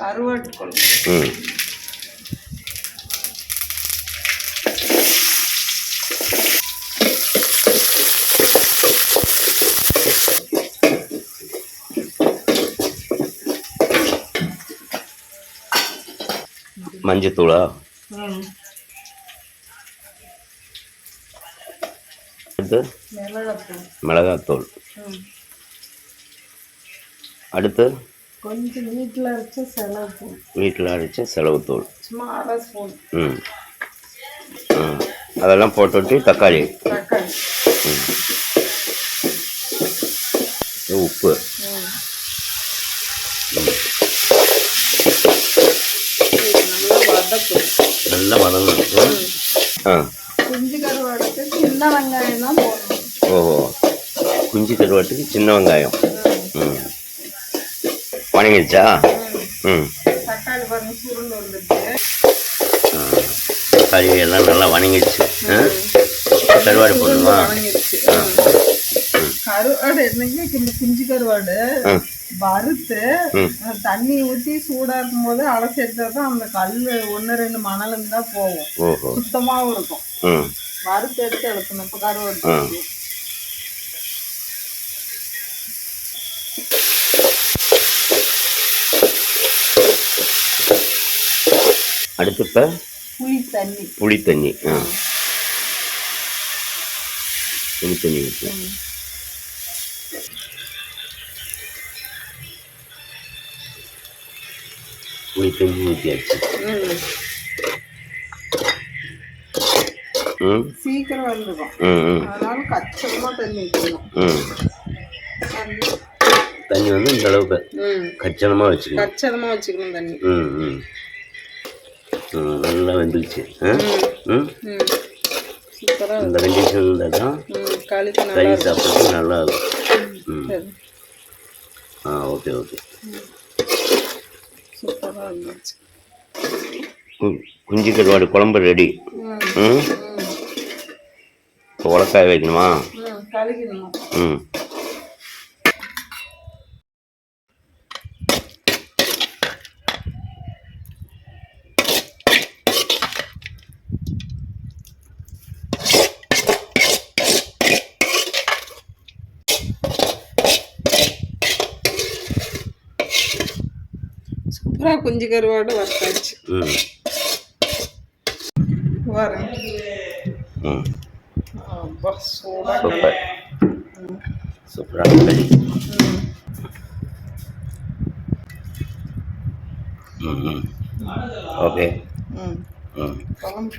கருவாட்டு குழம்பு ம். மஞ்சத்தூளா? அடுத்து? மிளகாத்தூள். அடுத்து? கொஞ்சம் வீட்டில் அரைச்ச செலவு தூள். வீட்டில் அரைச்ச செலவுத்தூள் சும்மா அரை ஸ்பூன். ம். அதெல்லாம் போட்டுவிட்டு தக்காளி. தக்காளி. உப்பு. நல்லா வதங்கணும். ஆ குஞ்சு கருவாடுக்கு சின்ன வெங்காயம் தான் போடணும். ஓஹோ. குஞ்சு கருவாட்டுக்கு சின்ன வெங்காயம். ம். வணங்கிடுச்சா ம். தக்காளி எல்லாம் நல்லா வணங்கிடுச்சு கருவாடு போடணுமா? கருவாடு என்னைக்கு இந்த குஞ்சு கருவாடு? வறுத்து தண்ணி ஊற்றி சூடா இருக்கும் போது அலசி எடுத்தா தான் அந்த கல் ஒன்று ரெண்டு மணல் இருந்தா போகும். ஓஹோ. சுத்தமாவும் இருக்கும். வறுத்து எடுத்து எடுக்கணும் இப்போ கருவாடு அடுத்து இப்போ புளி தண்ணி புளி தண்ணி ஆ புளி தண்ணி ஊற்றி. புளி தண்ணி ஊற்றியாச்சு சீக்கிரம் வந்துடும் அதனால தண்ணி வந்து இந்த அளவுக்கு கச்சனமாக வச்சுக்கணும். கச்சதமா வச்சுக்கணும் தண்ணி. ம் ம். நல்லா வெந்துருச்சு. இந்த கண்டிஷன் இருந்தால் தான் ம் களிக்கு நல்லா இருக்கும். ம். ஆ ஓகே ஓகே. குஞ்சு கருவாடு குழம்பு ரெடி. ம் இப்போ உலக்காய வைக்கணுமா? ம். கலக்கிடணும் ம் சூப்பரா குஞ்சு கருவாடு வறுத்தாச்சு ம் வரேன் ம் அப்பா சூடா சூப்பர் சூப்பராக கறி ம் ம் ம் ஓகே ம் ம் குழம்பு